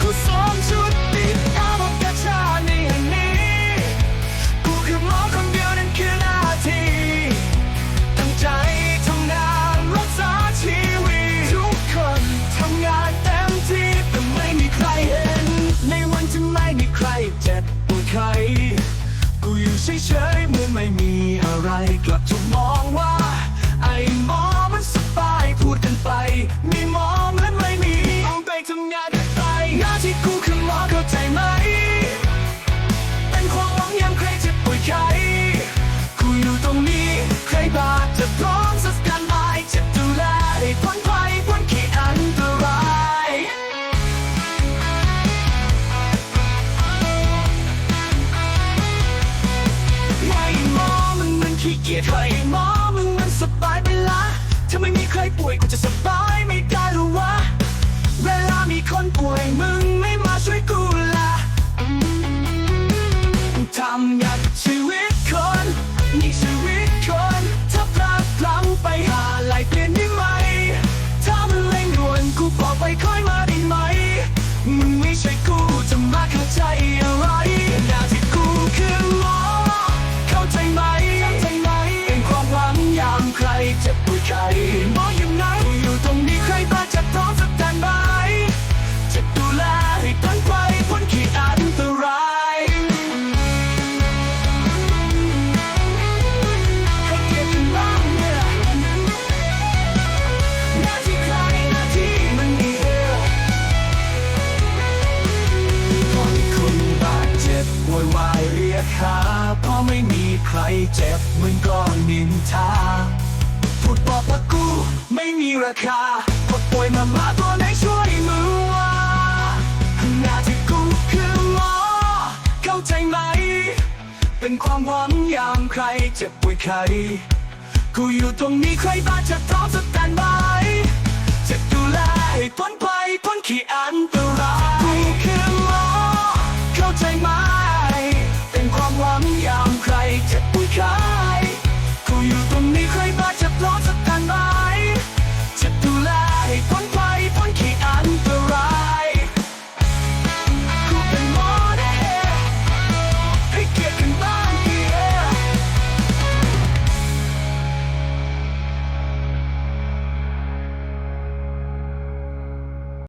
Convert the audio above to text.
กูสมชุดติดตากระชาในอันี้ กูคือหมอคเดีนั่นคืหน้าทีตั้งใจทำงานรักษาชีวิทุกคนทำงานเต็มที่แต่ไม่มีใครเห็น ในวันที่ไม่มีใครเจ็บปวดใคร กูอยู่เฉยๆเหมือนไม่มีอะไรกลับจะมอง หมอมึงมันสบายไปละถ้าไม่มีใครป่วยกูจะสบายไม่ได้หรือวะ วยวายเรียกหาเพราะไม่มีใครเจ็บมึงก็นินทาพูดบอกว่ากูไม่มีราคาพอป่วยมามาตัวไหนช่วยมึงว่าหน้าที่กูคือหมอเข้าใจไหม เป็นความหวังยามใครเจ็บป่วยใคร กูอยู่ตรงนี้ใครบ้าจะพร้อมสแตนบาย